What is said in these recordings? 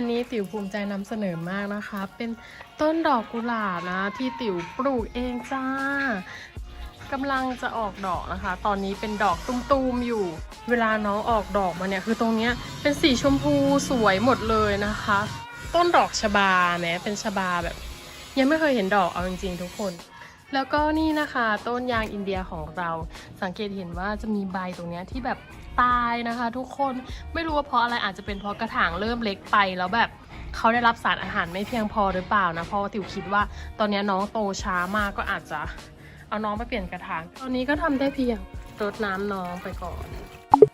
อันนี้ติ๋วภูมิใจนำเสนอมากนะคะ เป็นต้นดอกกุหลาบนะ ที่ติ๋วปลูกเองจ้ากำลังจะออกดอกนะคะ ตอนนี้เป็นดอกตุ้มๆอยู่ เวลาน้องออกดอกมาเนี่ยคือตรงเนี้ยเป็นสีชมพูสวยหมดเลยนะคะ ต้นดอกชบาแม้เป็นชบาแบบ ยังไม่เคยเห็นดอกเอาจริงๆทุกคน แล้วก็นี่นะคะ ต้นยางอินเดียของเราสังเกตเห็นว่าจะมีใบตรงเนี้ยที่แบบ ตายนะคะ ทุกคนไม่รู้ว่าเพราะอะไรอาจจะเป็นเพราะกระถางเริ่มเล็กไปแล้วแบบเขาได้รับสารอาหารไม่เพียงพอหรือเปล่านะเพราะว่าติ๋วคิดว่าตอนนี้น้องโตช้ามากก็อาจจะเอาน้องไปเปลี่ยนกระถาง ตอนนี้ก็ทำได้เพียงรดน้ำน้องไปก่อน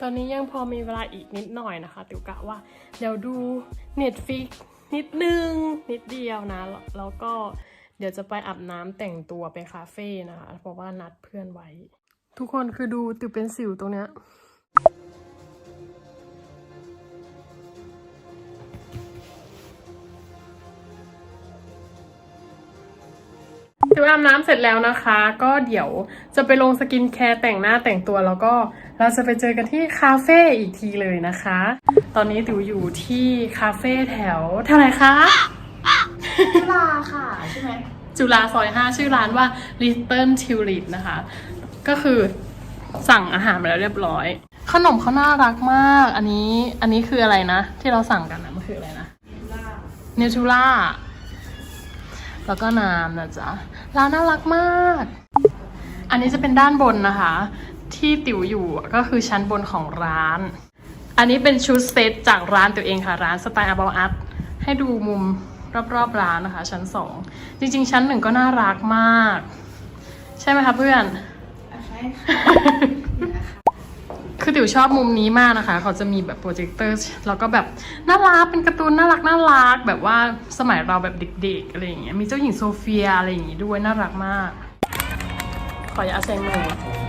ตอนนี้ยังพอมีเวลาอีกนิดหน่อยนะคะ ติ๋วกะว่าเดี๋ยวดู Netflix นิดนึง นิดเดียวนะ แล้วก็เดี๋ยวจะไปอาบน้ำแต่งตัวไปคาเฟ่นะคะ เพราะว่านัดเพื่อนไว้ ทุกคนคือดูติ๋วเป็นสิวตรงเนี้ย ติวอาบน้ำเสร็จแล้วนะคะ ก็เดี๋ยวจะไปลงสกินแคร์แต่งหน้าแต่งตัวแล้วก็เราจะไปเจอกันที่คาเฟ่อีกทีเลยนะคะ ตอนนี้ติวอยู่ที่คาเฟ่แถวแถวไหนคะ จุฬาค่ะใช่ไหมจุฬาซอย5ชื่อร้านว่า Little Tulip นะคะ ก็คือสั่งอาหารมาแล้วเรียบร้อย ขนมเขาน่ารักมาก อันนี้อันนี้คืออะไรนะ ที่เราสั่งกันนะมันคืออะไรนะเนทูล่าแล้วก็น้ำนะจ๊ะร้านน่ารักมาก อันนี้จะเป็นด้านบนนะคะ ที่ติ๋วอยู่ก็คือชั้นบนของร้าน อันนี้เป็นชุดเซตจากร้านตัวเองค่ะ ร้านสไตล์ About Art ให้ดูมุมรอบๆร้านนะคะ ชั้นสองจริง ๆ ชั้นหนึ่งก็น่ารักมาก ใช่ไหมคะเพื่อนใช่ค่ะค่ะ คือติ๋วชอบมุมนี้มากนะคะ เขาจะมีแบบโปรเจคเตอร์แล้วก็แบบน่ารักเป็นการ์ตูนน่ารักน่ารักแบบว่าสมัยเราแบบเด็กๆอะไรอย่างเงี้ยมีเจ้าหญิงโซเฟียอะไรอย่างงี้ด้วยน่ารักมาก ขออย่าเซงมือ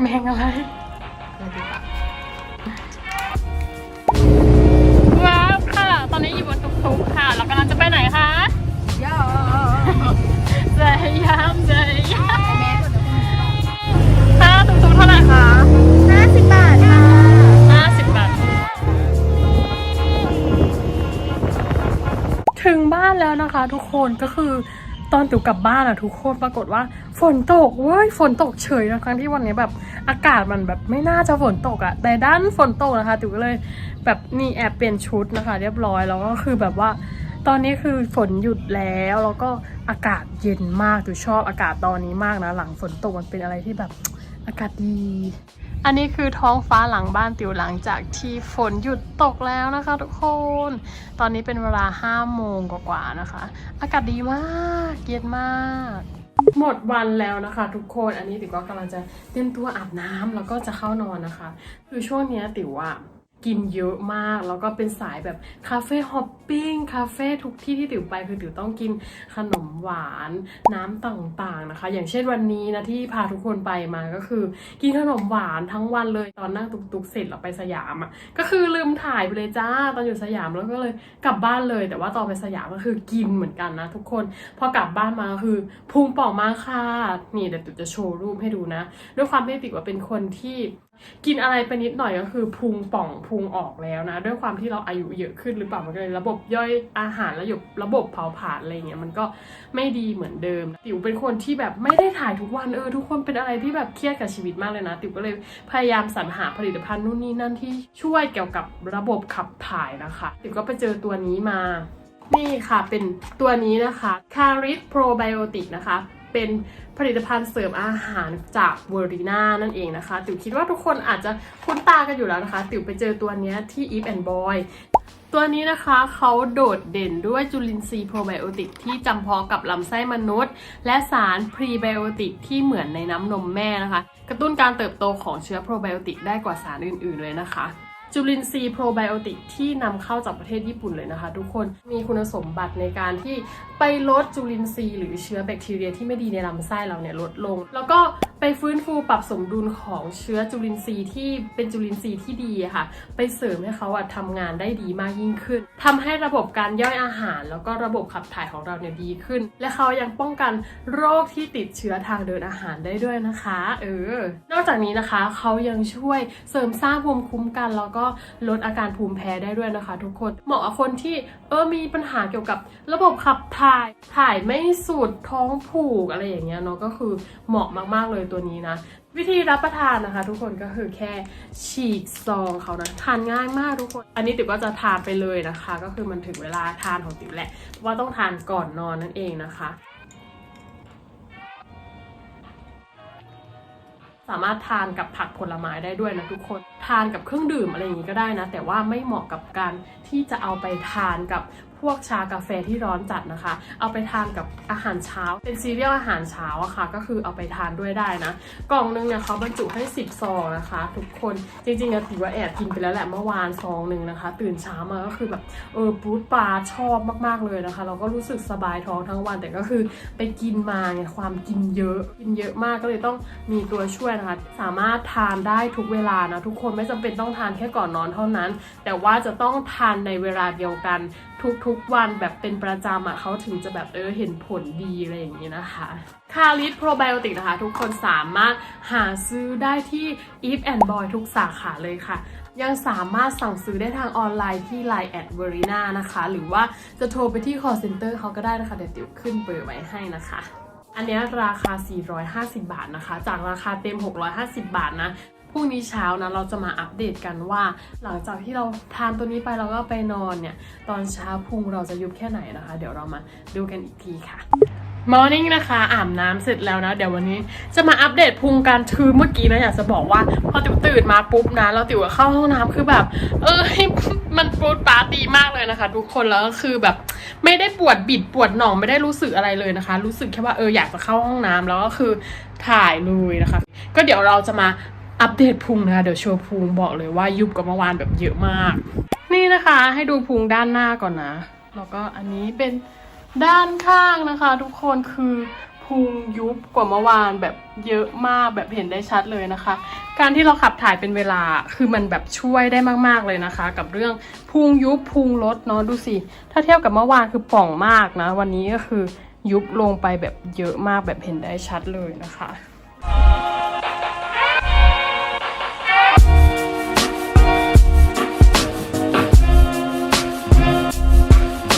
แมงอะไรอะไรดีปะว้าวค่ะ ตอนนี้อยู่บนตุกๆค่ะ เรากำลังจะไปไหนคะย่อเจยามเจยามค่าตุกๆเท่าไหร่คะห้าสิบบาทค่ะห้าสิบบาท ถึงบ้านแล้วนะคะทุกคนก็คือ ตอนติวกลับบ้านอะทุกคนปรากฏว่าฝนตกเว้ยฝนตกเฉยนะทั้งที่วันนี้แบบ อากาศมันแบบไม่น่าจะฝนตกอะแต่ด้านฝนตกนะคะติวก็เลยแบบนี่แอบเปลี่ยนชุดนะคะ เรียบร้อยแล้วก็คือแบบว่า ตอนนี้คือฝนหยุดแล้วแล้วก็อากาศเย็นมากติวชอบอากาศตอนนี้มากนะ หลังฝนตกมันเป็นอะไรที่แบบอากาศดี อันนี้คือท้องฟ้าหลังบ้านติวหลังจากที่ฝนหยุดตกแล้วนะคะทุกคน ตอนนี้เป็นเวลา5โมงกว่าๆนะคะ อากาศดีมากเย็นมาก หมดวันแล้วนะคะ ทุกคน อันนี้ติ๋วก็กำลังจะเตรียมตัวอาบน้ำแล้วก็จะเข้านอนนะคะ คือช่วงนี้ติ๋วอะ กินเยอะมาก แล้วก็เป็นสายแบบคาเฟ่ฮอปปิ้งคาเฟ่ทุกที่ที่ติ๋วไปคือติ๋วต้องกินขนมหวานน้ำต่างๆนะคะ อย่างเช่นวันนี้นะที่พาทุกคนไปมาก็คือ กินขนมหวานทั้งวันเลยตอนนั่งตุกๆเสร็จเราไปสยามอะ่ะก็คือลืมถ่ายไปเลยจ้าตอนอยู่สยามแล้วก็เลยกลับบ้านเลย แต่ว่าตอนไปสยามก็คือกินเหมือนกันนะ ทุกคนพอกลับบ้านมาคือพุงป่องมากค่ะนี่เดี๋ยวติ๋วจะโชว์รูปให้ดูนะ ด้วยความที่ติ๋วว่าเป็นคนที่ กินอะไรไปนิดหน่อยก็คือพุงป่องพุงออกแล้วนะ ด้วยความที่เราอายุเยอะขึ้นหรือเปล่ามันก็เลยระบบย่อยอาหารระบบระบบเผาผลาญอะไรเงี้ยมันก็ไม่ดีเหมือนเดิม ติ๋วเป็นคนที่แบบไม่ได้ถ่ายทุกวันเออทุกคนเป็นอะไรที่แบบเครียดกับชีวิตมากเลยนะ ติ๋วก็เลยพยายามสรรหาผลิตภัณฑ์นู่นนี่นั่นที่ช่วยเกี่ยวกับระบบขับถ่ายนะคะ ติ๋วก็ไปเจอตัวนี้มานี่ค่ะเป็นตัวนี้นะคะ c a r i s Probiotic นะคะ เป็นผลิตภัณฑ์เสริมอาหารจากเวอรีนานั่นเองนะคะติ๋วคิดว่าทุกคนอาจจะคุ้นตากันอยู่แล้วนะคะ ติ๋วไปเจอตัวนี้ที่ Eve and Boy ตัวนี้นะคะเขาโดดเด่นด้วยจุลินทรีย์โปรไบโอติกที่จำเพาะกับลำไส้มนุษย์ และสารพรีไบโอติกที่เหมือนในน้ำนมแม่นะคะ กระตุ้นการเติบโตของเชื้อโปรไบโอติกได้กว่าสารอื่น ๆ เลยนะคะ จุลินทรีย์โปรไบโอติกที่นำเข้าจากประเทศญี่ปุ่นเลยนะคะ ทุกคนมีคุณสมบัติในการที่ไปลดจุลินทรีย์หรือเชื้อแบคทีเรียที่ไม่ดีในลำไส้เราเนี่ยลดลง แล้วก็ ไปฟื้นฟูปรับสมดุลของเชื้อจุลินทรีย์ที่เป็นจุลินทรีย์ที่ดีค่ะ ไปเสริมให้เขาอะทำงานได้ดีมากยิ่งขึ้นทำให้ระบบการย่อยอาหาร แล้วก็ระบบขับถ่ายของเราเนี่ยดีขึ้น และเขายังป้องกันโรคที่ติดเชื้อทางเดินอาหารได้ด้วยนะคะ เออ นอกจากนี้นะคะเขายังช่วยเสริมสร้างภูมิคุ้มกัน แล้วก็ลดอาการภูมิแพ้ได้ด้วยนะคะ ทุกคนเหมาะกับคนที่เออมีปัญหาเกี่ยวกับระบบขับถ่ายถ่ายไม่สุดท้องผูกอะไรอย่างเงี้ยเนาะก็คือเหมาะมากๆเลยตัวนี้นะ วิธีรับประทานนะคะ ทุกคนก็คือแค่ฉีกซองเขานะทานง่ายมากทุกคน อันนี้ติ๋วก็จะทานไปเลยนะคะ ก็คือมันถึงเวลาทานของติ๋วแหละว่าต้องทานก่อนนอนนั่นเองนะคะสามารถทานกับผักผลไม้ได้ด้วยนะทุกคน ทานกับเครื่องดื่มอะไรอย่างนี้ก็ได้นะ แต่ว่าไม่เหมาะกับการที่จะเอาไปทานกับ พวกชากาแฟที่ร้อนจัดนะคะ เอาไปทานกับอาหารเช้า เป็นซีเรียลอาหารเช้าอะค่ะ ก็คือเอาไปทานด้วยได้นะ กล่องนึงเนี่ยเขาบรรจุให้ 10 ซองนะคะ ทุกคนจริงๆอะถือว่าแอบกินไปแล้วแหละเมื่อวานซองหนึ่งนะคะ ตื่นเช้ามาก็คือแบบเออปูดปลาชอบมากๆเลยนะคะ เราก็รู้สึกสบายท้องทั้งวันแต่ก็คือไปกินมาไงความกินเยอะกินเยอะมากก็เลยต้องมีตัวช่วยนะคะสามารถทานได้ทุกเวลานะทุกคนไม่จำเป็นต้องทานแค่ก่อนนอนเท่านั้น แต่ว่าจะต้องทานในเวลาเดียวกันทุกๆุกวันแบบเป็นประจำอะเขาถึงจะแบบเออเห็นผลดีอะไรอย่างนี้นะคะคาลิสโปรไบโอติกนะคะ ทุกคนสามารถหาซื้อได้ที่ Eve and Boy ทุกสาขาเลยค่ะ ยังสามารถสั่งซื้อได้ทางออนไลน์ที่ Line แอดเวอรีนานะคะ หรือว่าจะโทรไปที่ call center เขาก็ได้นะคะ เดี๋ยวติ๋วขึ้นเบอร์ไว้ให้นะคะอันเนี้ยราคา 450 บาทนะคะ จากราคาเต็ม 650 บาทนะ พรุ่งนี้เช้านะเราจะมาอัปเดตกันว่า หลังจากที่เราทานตัวนี้ไปเราก็ไปนอนเนี่ย ตอนเช้าพุงเราจะยุบแค่ไหนนะคะ เดี๋ยวเรามาดูกันอีกทีค่ะมอร์นิ่งนะคะอาบน้ำเสร็จแล้วนะ เดี๋ยววันนี้จะมาอัปเดตพุงกันคือเมื่อกี้นะอยากจะบอกว่า พอติ๋วตื่นมาปุ๊บนะ เราติ๋วเข้าห้องน้ำคือแบบ เออมันปวดปาดีมากเลยนะคะ ทุกคนแล้วก็คือแบบไม่ได้ปวดบิดปวดหน่องไม่ได้รู้สึกอะไรเลยนะคะ รู้สึกแค่ว่าเอออยากจะเข้าห้องน้ำแล้วก็คือถ่ายเลยนะคะ ก็เดี๋ยวเราจะมา อัปเดตพุงนะคะเดี๋ยวโชว์พุงบอกเลยว่ายุบกว่าเมื่อวานแบบเยอะมาก นี่นะคะให้ดูพุงด้านหน้าก่อนนะแล้วก็อันนี้เป็นด้านข้างนะคะ ทุกคนคือพุงยุบกว่าเมื่อวานแบบเยอะมากแบบเห็นได้ชัดเลยนะคะ การที่เราขับถ่ายเป็นเวลาคือมันแบบช่วยได้มากๆเลยนะคะ กับเรื่องพุงยุบพุงลดเนาะดูสิถ้าเทียบกับเมื่อวานคือป่องมากนะ วันนี้ก็คือยุบลงไปแบบเยอะมากแบบเห็นได้ชัดเลยนะคะ